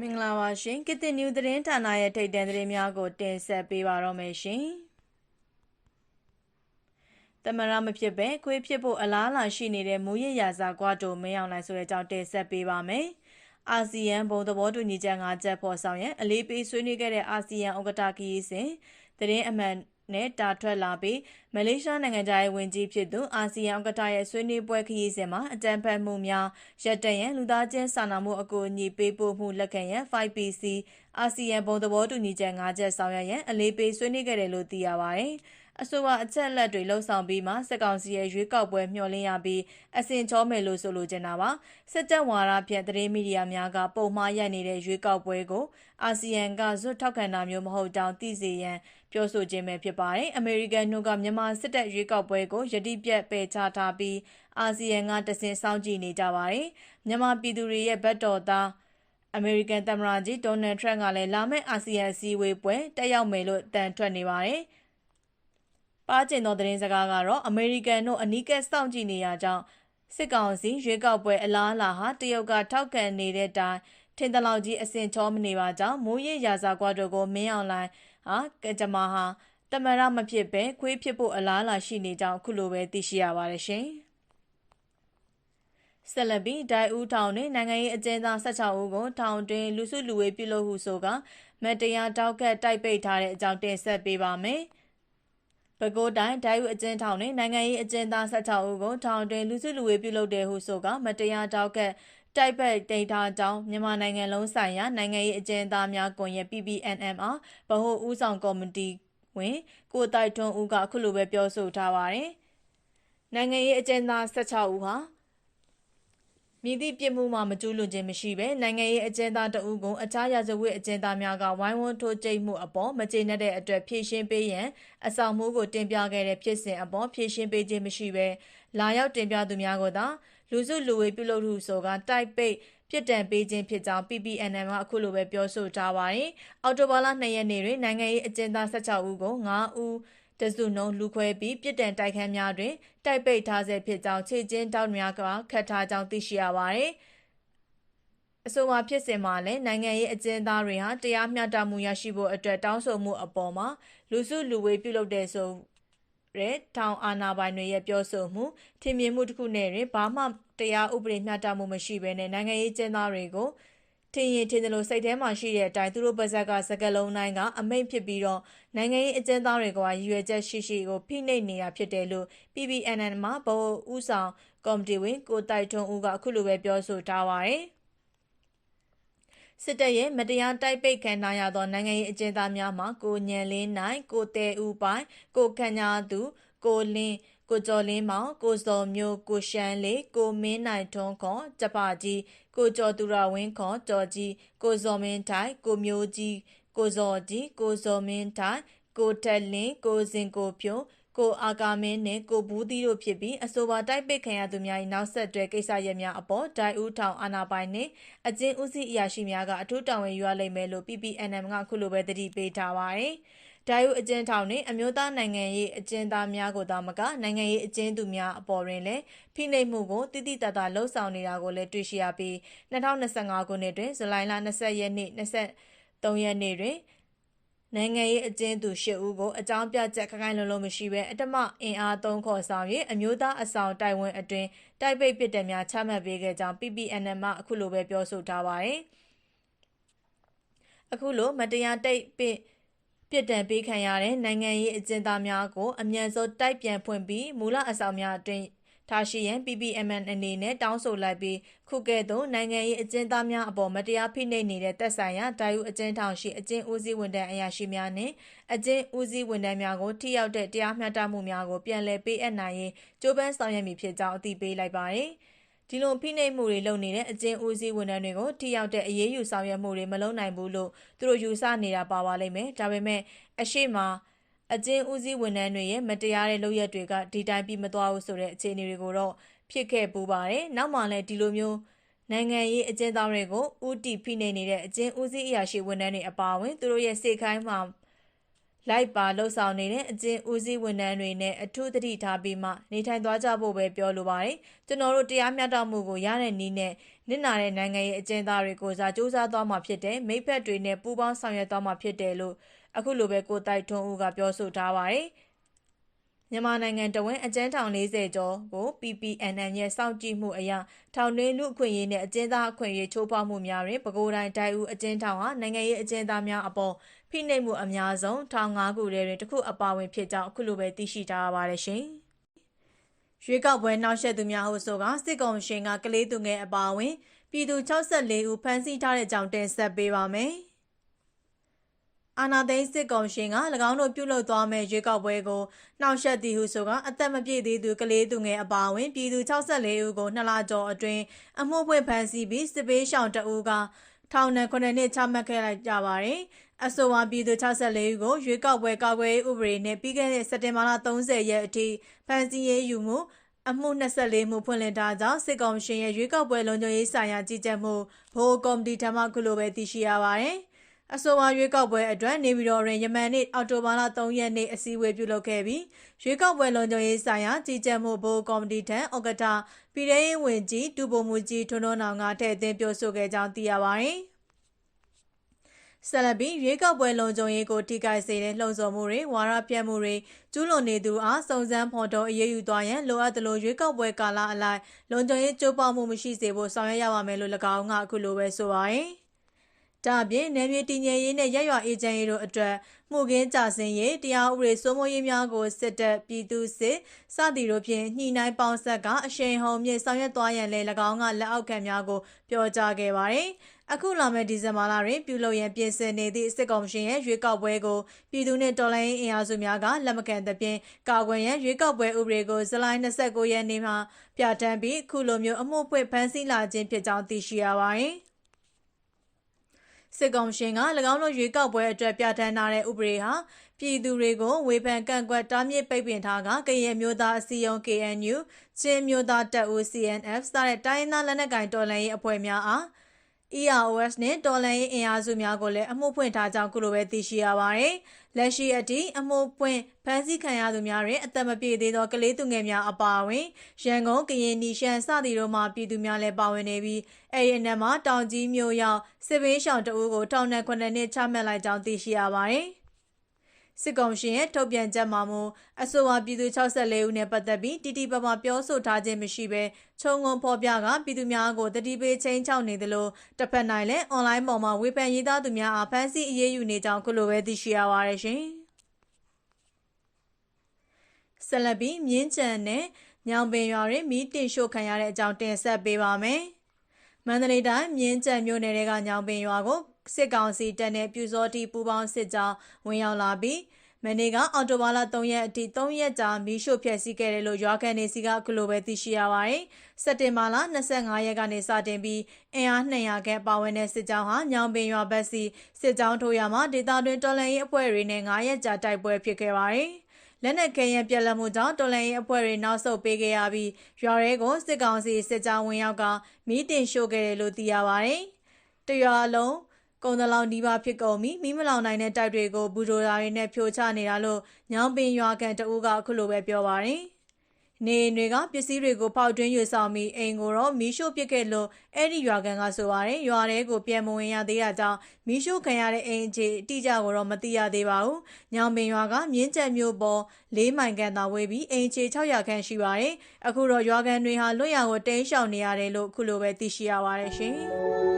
မင်္ဂလာပါရှင်ကစ်တင်နျူသတင်းဌာနရဲ့ထိပ်တန်းသတင်းများကို တင်ဆက်ပေးပါတော့မယ်ရှင်တမရမဖြစ်ပဲခွေးဖြစ်ဖို့အလားအလာရှိနေတဲ့မူရရစာကွာတိုမင်းအောင်နိုင်ဆိုတဲ့အကြောင်းတင်ဆက်ပေးပါမယ်အာဆီယံဘုံသဘောတူညီချက်၅ချက်ပေါ်ဆောင်ရန်အလေးပေးဆွေးနွေးခဲ့တဲ့အာဆီယံဥက္ကဋ္ဌခရီးစဉ်သတင်းအမှန် နဲ့တာထွက်လာပြီး မလေးရှားနိုင်ငံသားရဲ့ဝင်ကြီးဖြစ်သူ အာဆီယံဥက္ကဋ္ဌရဲ့ ဆွေးနွေးပွဲခရီးစဉ်မှာ အကြံဖက်မှုများရပ်တန့်ရန် လူသားချင်းစာနာမှုအကူအညီပေးပို့မှုလက်ခံရန် 5PC အာဆီယံဘုံသဘောတူညီချက် ၅ ချက် ဆောင်ရွက်ရန် အလေးပေးဆွေးနွေးခဲ့တယ်လို့ သိရပါတယ်။ အဆိုပါအချက်လက်တွေလှုပ်ဆောင်ပြီးမှစစ်ကောင်စီရဲ့ရွေးကောက်ပွဲမျှော်လင့်ရပြီးအစင်ချောမယ်လို့ဆိုလိုချင်တာပါစစ်တပ်ဝါဒဖြင့်သတင်းမီဒီယာများကပုံမှားရိုက်နေတဲ့ရွေးကောက်ပွဲကိုအာဆီယံကဇွတ်ထောက်ခံတာမျိုးမဟုတ်ကြောင်းသိစေရန်ပြောဆိုခြင်းပဲဖြစ်ပါတယ်အမေရိကန်တို့ကမြန်မာစစ်တပ်ရွေးကောက်ပွဲကိုယတိပြတ်ပယ်ချထားပြီးအာဆီယံကတစင်စောင့်ကြည့်နေကြပါတယ်မြန်မာပြည်သူတွေရဲ့ဘက်တော်သားအမေရိကန်သမ္မတကြီးဒေါ်နယ်ထရန့်ကလည်းလာမယ့်အာဆီယံအစည်းအဝေးပွဲတက်ရောက်မယ်လို့တန်ထွက်နေပါတယ်။ ပါကျင်သောသတင်းစကားကတော့အမေရိကန်တို့အနီးကပ်စောင့်ကြည့်နေရကြောင်းစစ်ကောင်စီရွေးကောက်ပွဲအလားအလာဟာတရုတ်ကထောက်ခံနေတဲ့တိုင်ထင်တလောက်ကြီးအဆင်ချောမနေပါကြောင်းမိုးရရာဇာကွာတို့ကိုမင်းအောင်လိုင်းဟာကကြမဟာတမရမဖြစ်ပဲခွေးဖြစ်ဖို့အလားအလာရှိနေကြောင်းအခုလိုပဲသိရှိရပါတယ်ရှင်ဆက်လက်ပြီးဒိုင်ဦးထောင်တွင်နိုင်ငံရေးအကျဉ်းသား16ဦးကိုထောင်တွင်လူစုလူဝေးပြုလုပ်ဟုဆိုကမတရားတောက်ကတ်တိုက်ပိတ်ထားတဲ့အကြောင်းတင်ဆက်ပေးပါမယ်။ ပဲခူးတိုင်းဒိုင်ဦးအကျဉ်းထောင်တွင်နိုင်ငံရေးအကျဉ်းသား16ဦးကိုထောင်တွင်လူစုလူဝေးပြုလုပ်တဲ့ဟုဆိုကမတရားတောက်ကတိုက်ပတ်ဒိတ်ထားကြောင်းမြန်မာနိုင်ငံလုံးဆိုင်ရာနိုင်ငံရေးအကျဉ်းသားများကွန်ရက် PPNM အားဗဟိုဦးဆောင်ကော်မတီဝင်ကိုတိုက်ထွန်းဦးကအခုလိုပဲပြောဆိုထားပါတယ်။နိုင်ငံရေးအကျဉ်းသား16ဦးဟာ မြည်သည့်ပြစ်မှုမှမကျူးလွန်ခြင်းမရှိဘဲနိုင်ငံရေးအကျဉ်းသားတဦးကိုအခြားရာဇဝတ်အကျဉ်းသားများကဝိုင်းဝန်းထိုးကျိတ်မှုအပေါ်မကျေနပ်တဲ့အတွက်ဖြည့်ရှင်းပေးရန်အဆောင်မှုကိုတင်ပြခဲ့တဲ့ဖြစ်စဉ်အပေါ်ဖြည့်ရှင်းပေးခြင်းမရှိဘဲလာရောက်တင်ပြသူများကိုသာလူစုလူဝေးပြုလုပ်မှုဆိုကတိုက်ပိတ်ပြစ်ဒဏ်ပေးခြင်းဖြစ်ကြောင်း PPNM ကအခုလိုပဲပြောဆိုထားပါတယ်။အော်တိုဘာလ2ရက်နေ့တွင်နိုင်ငံရေးအကျဉ်းသား16ဦးကို9ဦး တစုနှုံလူခွဲပြီးပြစ်ဒဏ်တိုက်ခန်းများတွင် တိုက်ပိတ်ထားဆဲဖြစ်ကြောင်းခြေချင်းတောက်များကခတ်ထားကြောင်းသိရှိရပါသည်အဆိုပါဖြစ်စဉ်မှာလည်းနိုင်ငံရေးအကျဉ်းသားတွေဟာတရားမျှတမှုရရှိဖို့အတွက်တောင်းဆိုမှုအပေါ်မှာလူစုလူဝေးပြုလုပ်တဲ့ဆိုရဲထောင်အာဏာပိုင်တွေရဲ့ပြောဆိုမှုထင်မြင်မှုတစ်ခုနဲ့တွင်ဘာမှတရားဥပဒေမျှတမှုမရှိဘဲနဲ့နိုင်ငံရေးကျဉ်းသားတွေကို ထင်ရင်ထင်တယ်လို့စိတ်ထဲမှာရှိတဲ့အတိုင်းသူတို့ပါဇက်ကစကလုံးတိုင်းကအမိန့်ဖြစ်ပြီးတော့နိုင်ငံရေးအကျဉ်းသားတွေကရည်ရွယ်ချက်ရှိရှိကိုဖိနှိပ်နေတာဖြစ်တယ်လို့ PBNN မှာဗဟိုဥဆောင်ကော်မတီဝင်ကိုတိုက်ထွန်းဦးကအခုလိုပဲပြောဆိုထားပါတယ်စစ်တပ်ရဲ့မတရားတိုက်ပိတ်ခံထားရသောနိုင်ငံရေးအကျဉ်းသားများမှာကိုညံလင်းနိုင်ကိုတဲဦးပိုင်ကိုခန့်ညာသူကိုလင်းကိုကျော်လင်းမောင်ကိုစော်မျိုးကိုရှမ်းလေးကိုမင်းနိုင်ထွန်းခေါ်ကြပကြီး ကိုကျော်သူရဝင်းခေါ်ကျော်ကြီးကိုစော်မင်းထိုင်ကိုမျိုးကြီးကိုစော်ကြီးကိုစော်မင်းထိုင်ကိုတက်လင်းကိုစင်ကိုဖြိုးကိုအာကာမင်းနဲ့ကိုဘူးသီးတို့ဖြစ်ပြီးအဆိုပါတိုက်ပိတ်ခံရသူများ၏နောက်ဆက်တွဲကိစ္စရပ်များအပေါ်ဒိုင်ဦးထောင်အာဏာပိုင်နှင့်အကျဉ်းဦးစီးအရာရှိများကအထူးတာဝန်ယူရလိမ့်မယ်လို့ PPNM ကခုလိုပဲတတိပေးထားပါတယ်။ ဒိုင်ယုအကျဉ်းထောင်နှင့် အမျိုးသားနိုင်ငံရေးအကျဉ်းသားများကိုသာမက နိုင်ငံရေးအကျဉ်းသူများအပေါ်တွင်လည်း ဖိနှိပ်မှုကိုတိတိတတ်တာလှုံ့ဆော်နေတာကိုလည်း တွေ့ရှိရပြီး2025ခုနှစ်တွင် ဇူလိုင်လ 20 ရက်နေ့23 ရက်နေ့တွင် နိုင်ငံရေးအကျဉ်းသူ၈ဦးကို အကြောင်းပြချက် ခိုင်ခိုင်လုံလုံမရှိဘဲအတမအင်အားသုံး ခေါ်ဆောင်၍အမျိုးသားအဆောင်တိုင်ဝမ်အတွင်တိုက်ပိတ်ပစ်တယ်များ ချမှတ်ပေးခဲ့ကြောင်း PPNM မှ အခုလိုပဲ ပြောဆိုထားပါတယ်။အခုလို မတရား တိတ်ပစ် ပြစ်ဒဏ်ပေးခံရတဲ့ နိုင်ငံရေးအကျဉ်းသားများကို အမြန်ဆုံး တိုက်ပြန်ဖွင့်ပြီး မူလအဆောင်များအတွင်းထားရှိရန် PPMN အနေနဲ့ တောင်းဆိုလိုက်ပြီး ခုကဲ့သို့ နိုင်ငံရေးအကျဉ်းသားများအပေါ် မတရားဖိနှိပ်နေတဲ့တပ်ဆိုင်ရာတာယူအကျဉ်းထောင်ရှိ အကျဉ်းဦးစီးဝန်ထမ်းအရာရှိများနှင့် အကျဉ်းဦးစီးဝန်ထမ်းများကို ထိရောက်တဲ့ တရားမျှတမှုများကို ပြန်လည်ပေးအပ်နိုင်ရေး ကြိုးပမ်းဆောင်ရွက်မည်ဖြစ်ကြောင်း အသိပေးလိုက်ပါသည်။ ဒီလိုဖိနှိပ်မှုတွေလုပ်နေတဲ့အကျဉ်းဦးစီးဝန်ထမ်းတွေကိုထိရောက်တဲ့အရေးယူဆောင်ရွက်မှုတွေမလုပ်နိုင်ဘူးလို့သူတို့ယူဆနေတာပါပါလိမ့်မယ်ဒါပေမဲ့အရှိမအကျဉ်းဦးစီးဝန်ထမ်းတွေရဲ့မတရားတဲ့လုပ်ရက်တွေကဒီတိုင်းပြီးမသွားဘူးဆိုတဲ့အခြေအနေတွေကိုတော့ဖြစ်ခဲ့ပူပါတယ်နောက်မှလည်းဒီလိုမျိုးနိုင်ငံရေးအကျဉ်းသားတွေကိုဥတီဖိနှိပ်နေတဲ့အကျဉ်းဦးစီးအရာရှိဝန်ထမ်းတွေအပါအဝင်သူတို့ရဲ့စေခိုင်းမှာ လိုက်ပါလှုပ်ဆောင်နေတဲ့အကျဉ်းဦးစီးဝန်ထမ်းတွေနဲ့အထူးသတိထားပြီးမှနေထိုင်သွားကြဖို့ပဲပြောလိုပါတယ်ကျွန်တော်တို့တရားမျှတမှုကိုရတဲ့နည်းနဲ့နစ်နာတဲ့နိုင်ငံရဲ့အကျဉ်းသားတွေကိုစားစူးစမ်းသွားမှာဖြစ်တယ်မိဖက်တွေနဲ့ပူးပေါင်းဆောင်ရွက်သွားမှာဖြစ်တယ်လို့အခုလိုပဲကိုတိုက်ထွန်းဦးကပြောဆိုထားပါတယ် မြန်မာနိုင်ငံတဝင်း အကျဉ်းထောင်40ကျော်ကို PPNN ရဲ့ စောင့်ကြည့်မှုအရ ထောင်တွင်း လူအခွင့်အရေးနဲ့ အကျဉ်းသားအခွင့်အရေး ချိုးဖောက်မှုများတွင် ပဲခူးတိုင်းတိုင်ဦးအကျဉ်းထောင်ဟာ နိုင်ငံရေးအကျဉ်းသားများအပေါ် ဖိနှိပ်မှုအများဆုံး ထောင် ၅ ခုထဲတွင် တစ်ခုအပါဝင်ဖြစ်ကြောင်း အခုလိုပဲ သိရှိထားရပါတယ်ရှင်။ရွေးကောက်ပွဲ နှောက်ယှက်သူများဟုဆိုကစစ်ကောင်ရှင်က ကလေးသူငယ်အပါအဝင် ပြည်သူ64ဦး ဖမ်းဆီးထားတဲ့အကြောင်း တင်ဆက်ပေးပါမယ်။ အာနာသိန်းစစ်ကောင်ရှင်က၎င်းတို့ပြုလုပ်သွားမဲ့ရွေးကောက်ပွဲကိုနှောက်ယှက်သည်ဟုဆိုကအသက်မပြည့်သေးသူကလေးသူငယ်အပါအဝင်ပြည်သူ64ဦးကိုနှစ်လကျော်အတွင်းအမှုဖွင့်ဖမ်းဆီးပြီးစစ်ပေးရှောင်တအူးကထောင်နဲ့9နှစ်ချမှတ်ခဲ့လိုက်ကြပါတယ်။အဆိုပါပြည်သူ64ဦးကိုရွေးကောက်ပွဲကာကွယ်ဥပဒေနဲ့ပြီးခဲ့တဲ့စက်တင်ဘာလ30ရက်အထိဖမ်းဆီးရေးယူမှုအမှု24မှုဖွင့်လှစ်ထားကြောင်းစစ်ကောင်ရှင်ရဲ့ရွေးကောက်ပွဲလုံခြုံရေးဆိုင်ရာကြီးကြပ်မှုဘိုးကော်မတီထံမှခုလိုပဲသိရှိရပါတယ်။ အဆိုပါရွေးကောက်ပွဲအတွက်နေပြည်တော်တွင်ယမန်နေ့အောက်တိုဘာလ3ရက်နေ့အစည်းအဝေးပြုလုပ်ခဲ့ပြီးရွေးကောက်ပွဲလုံခြုံရေးဆိုင်ရာကြီးကြပ်မှုဘိုးကော်မတီထံဩကတာပြည်ထောင်ရေးဝန်ကြီးတူပုံမူကြီးထွန်းထွန်းအောင်ကထည့်သွင်းပြောဆိုခဲ့ကြောင်းသိရပါတယ်။ဆလဘီရွေးကောက်ပွဲလုံခြုံရေးကိုထိခိုက်စေတဲ့လှုံ့ဆော်မှုတွေဝါရပြတ်မှုတွေကျူးလွန်နေသူအားစုံစမ်းဖော်ထုတ်အရေးယူသွားရန်လိုအပ်သလိုရွေးကောက်ပွဲကာလအလိုက်လုံခြုံရေးကြိုးပမ်းမှုမရှိစေဖို့ဆောင်ရွက်ရပါမယ်လို့၎င်းကအခုလိုပဲဆိုပါတယ်။ ဒါအပြင်နယ်မြေတည်ငြိမ်ရေးနဲ့ရက်ရွာအေဂျင့်ရေးတို့အတွက်မှုခင်းကြဆင်းရေးတရားဥပဒေစိုးမိုးရေးများကိုစစ်တပ်ပြည်သူစစ်စသည်တို့ဖြင့်ညှိနှိုင်းပေါင်းဆက်ကအရှိန်ဟုန်မြင့်ဆောင်ရွက်သွားရန်လည်း၎င်းကလက်အောက်ခံများကိုပြောကြားခဲ့ပါတယ်။အခုလာမယ့်ဒီဇင်ဘာလတွင်ပြုလုပ်ရန်ပြင်ဆင်နေသည့်စစ်ကောင်ရှင်ရဲ့ရွေးကောက်ပွဲကိုပြည်သူနှင့်တော်လှန်ရေးအင်အားစုများကလက်မခံသဖြင့်ကာကွယ်ရန်ရွေးကောက်ပွဲဥပဒေကိုဇူလိုင်29ရက်နေ့မှပြဋ္ဌာန်းပြီးအခုလိုမျိုးအမှုဖွင့်ဖမ်းဆီးလာခြင်းဖြစ်ကြောင်းသိရှိရပါတယ်။ စစ်ကောင်ရှင်က၎င်းတို့ရွေးကောက်ပွဲအတွက်ပြဋ္ဌာန်းထားတဲ့ဥပဒေဟာပြည်သူတွေကိုဝေဖန်ကန့်ကွက်တားမြစ်ပိတ်ပင်ထားကကရင်မျိုးသားအစည်းအရုံး KNU ချင်းမျိုးသားတပ်ဦး CNF စတဲ့တိုင်းသားလက်နက်ကိုင်တော်လှန်ရေးအဖွဲ့များအား EROS နဲ့ တော်လှန်ရေးအင်အားစုများကိုလည်းအမှုဖွင့်ထားကြောင်းခုလိုပဲသိရှိရပါတယ်။လက်ရှိအထိအမှုဖွင့်ဖမ်းဆီးခံရသူများတွင်အသက်မပြည့်သေးသောကလေးသူငယ်များအပါအဝင်ရန်ကုန်၊ကရင်နီရှမ်းစသည်တို့မှပြည်သူများလည်းပါဝင်နေပြီးအဲဒီအနက်မှာတောင်ကြီးမြို့ရောက်စစ်ဘေးရှောင်တအူးကိုထောင်နဲ့9နှစ်ချမှတ်လိုက်ကြောင်းသိရှိရပါတယ်။ စစ်ကောင်ရှင်ရဲ့ထုတ်ပြန်ချက်မှာမူအဆိုပါပြည်သူ64ဦးနဲ့ပတ်သက်ပြီးတီတီပပပြောဆိုထားခြင်းမရှိဘဲခြုံငုံဖော်ပြကပြည်သူများကိုတတိပေးချင်းချောက်နေသလိုတစ်ဖက်နိုင်လည်းအွန်လိုင်းပေါ်မှာဝေဖန်ရေးသားသူများအားဖမ်းဆီးအရေးယူနေကြောင်းခုလိုပဲသိရှိရပါတယ်ရှင်။ဆလဘီမြင်းကြံနဲ့ညောင်ပင်ရွာတွင်မီးတင်ရှို့ခံရတဲ့အကြောင်းတင်ဆက်ပေးပါမယ်။မန္တလေးတိုင်းမြင်းကြံမြို့နယ်ကညောင်ပင်ရွာကို စစ်ကောင်စီတပ်နဲ့ပြူစောတိပူပေါင်းစစ်ကြောင်းဝင်ရောက်လာပြီးမနေ့ကအော်တိုဘာလ3ရက်အထိ3ရက်ကြာမီးရှို့ဖျက်ဆီးခဲ့တယ်လို့ရွာခံနေစီကအခုလိုပဲသိရှိရပါတယ်။စက်တင်ဘာလ25ရက်ကနေစတင်ပြီးအင်အား200ခန့်ပါဝင်တဲ့စစ်ကြောင်းဟာညောင်ပင်ရွာဘက်စီစစ်ကြောင်းထိုးရမှာဒေသတွင်းတော်လှန်ရေးအဖွဲ့တွေနဲ့9ရက်ကြာတိုက်ပွဲဖြစ်ခဲ့ပါတယ်။လက်နက်ခဲယံပြက်လက်မှုကြောင့်တော်လှန်ရေးအဖွဲ့တွေနောက်ဆုတ်ပေးခဲ့ရပြီးရွာရဲကိုစစ်ကောင်စီစစ်ကြောင်းဝင်ရောက်ကမီးတင်ရှို့ခဲ့တယ်လို့သိရပါတယ်။တရွာလုံး ကုန်တလောင်ဒီပါဖြစ်ကုန်ပြီမိမလောင်နိုင်တဲ့တိုက်တွေကိုဘူဒိုရာတွေနဲ့ဖြိုချနေတာလို့ညောင်ပင်ရွာကန်တအူးကအခုလိုပဲပြောပါတယ်နေတွေကပစ္စည်းတွေကိုပေါက်တွင်းရွေဆောင်ပြီးအိမ်ကိုတော့မီးရှို့ပစ်ခဲ့လို့အဲ့ဒီရွာကန်ကဆိုပါတယ်ရွာထဲကိုပြန်မဝင်ရသေးတာကြောင့်မီးရှို့ခံရတဲ့အိမ်အခြေအတိအကျကိုတော့မသိရသေးပါဘူး။ညောင်ပင်ရွာကမြင်းကျက်မြို့ပေါ်၄မိုင်ကန်သာဝေးပြီးအိမ်အခြေ600ခန့်ရှိပါတယ်။အခုတော့ရွာကန်တွေဟာလွတ်ရာကိုတိမ်းရှောင်နေရတယ်လို့ခုလိုပဲသိရှိရပါတယ်ရှင်။